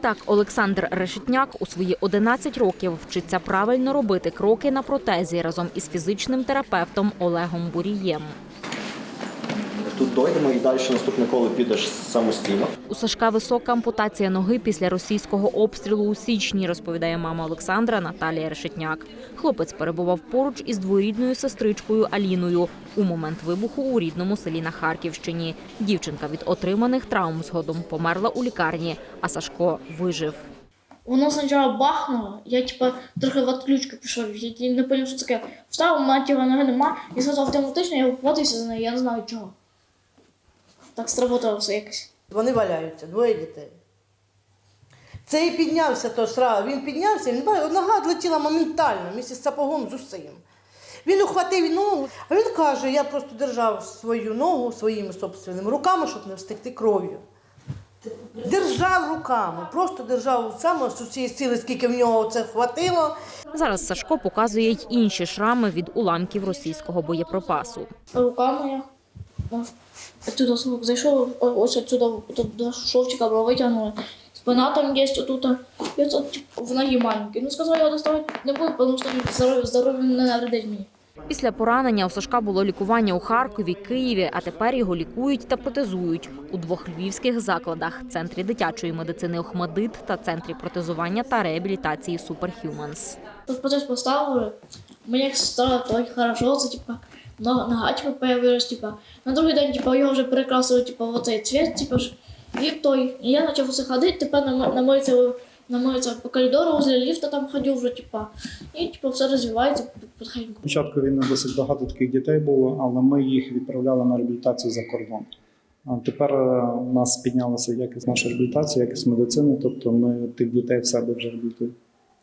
Так, Олександр Решетняк у свої 11 років вчиться правильно робити кроки на протезі разом із фізичним терапевтом Олегом Бурієм. Тут дойдемо і далі наступне коло підеш самостійно. У Сашка висока ампутація ноги після російського обстрілу у січні, розповідає мама Олександра Наталія Решетняк. Хлопець перебував поруч із дворідною сестричкою Аліною у момент вибуху у рідному селі на Харківщині. Дівчинка від отриманих травм згодом померла у лікарні, а Сашко вижив. Воно спочатку бахнуло, я типа трохи в отключку пішов, я не зрозумів, що таке. Встав, у мене ноги нема, і зразу автоматично я вхватився за неї, я не знаю чого. Так сработало все якось. Вони валяються, двоє дітей. Цей піднявся то сразу. Він піднявся, він бачив, нога відлетіла моментально, місяць з сапогом з усім. Він ухватив ногу, а він каже, я просто держав свою ногу своїми собственними руками, щоб не встекти кров'ю. Держав руками, просто держав саме з усієї сили, скільки в нього це хватило. Зараз Сашко показує й інші шрами від уламків російського боєприпасу. Рука моя. Отсюда звук зайшов, ось отсюда до шовчика було витягнули. Спина там є отут. І типу, в ногі маленький. Ну сказав, я доставати не буду, тому що здоров'я здоров'я не навредить мені. Після поранення у Сашка було лікування у Харкові, Києві, а тепер його лікують та протезують у двох львівських закладах – центрі дитячої медицини Охмадит та центрі протезування та реабілітації Superhumans. Тут процесс поставили, мені стало так хорошо, це типа нога, нога типа, появилась, типа. На другий день типа, його вже перекрасили типа, в оцей цвіт, типа, і той. І я почав усе ходити, тепер на, мо- на моїться, на моїться по коридору, возле ліфта там ходив вже, типа. І типа, все розвивається потихеньку. Спочатку війни досить багато таких дітей було, але ми їх відправляли на реабілітацію за кордон. А тепер е, у нас піднялася якість нашої реабілітації, якість медицини, тобто ми тих дітей в себе вже реабілітуємо.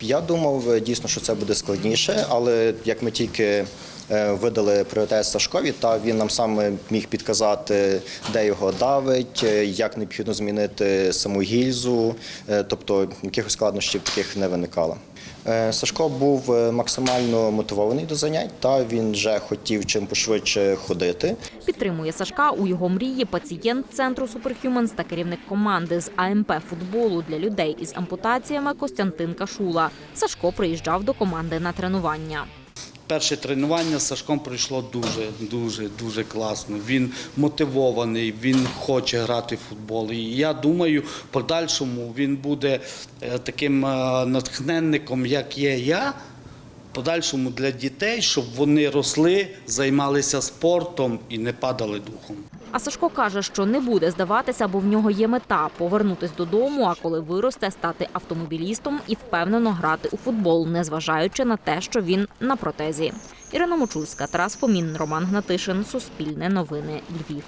Я думав дійсно, що це буде складніше, але як ми тільки е, видали пріоритет Сашкові, та він нам саме міг підказати, де його давить, е, як необхідно змінити саму гільзу, е, тобто якихось складнощів таких не виникало. Е, Сашко був е, максимально мотивований до занять, та він вже хотів чим пошвидше ходити. Підтримує Сашка у його мрії пацієнт центру Superhumans та керівник команди з АМП футболу для людей із ампутаціями Костянтин Кашула. Сашко приїжджав до команди на тренування. Перше тренування з Сашком пройшло дуже, дуже, дуже класно. Він мотивований, він хоче грати в футбол. І я думаю, подальшому він буде е, таким е, натхненником, як є я. Подальшому для дітей, щоб вони росли, займалися спортом і не падали духом. А Сашко каже, що не буде здаватися, бо в нього є мета повернутись додому, а коли виросте, стати автомобілістом і впевнено грати у футбол, незважаючи на те, що він на протезі. Ірина Мочульська, Тарас Фомін, Роман Гнатишин, Суспільне новини, Львів.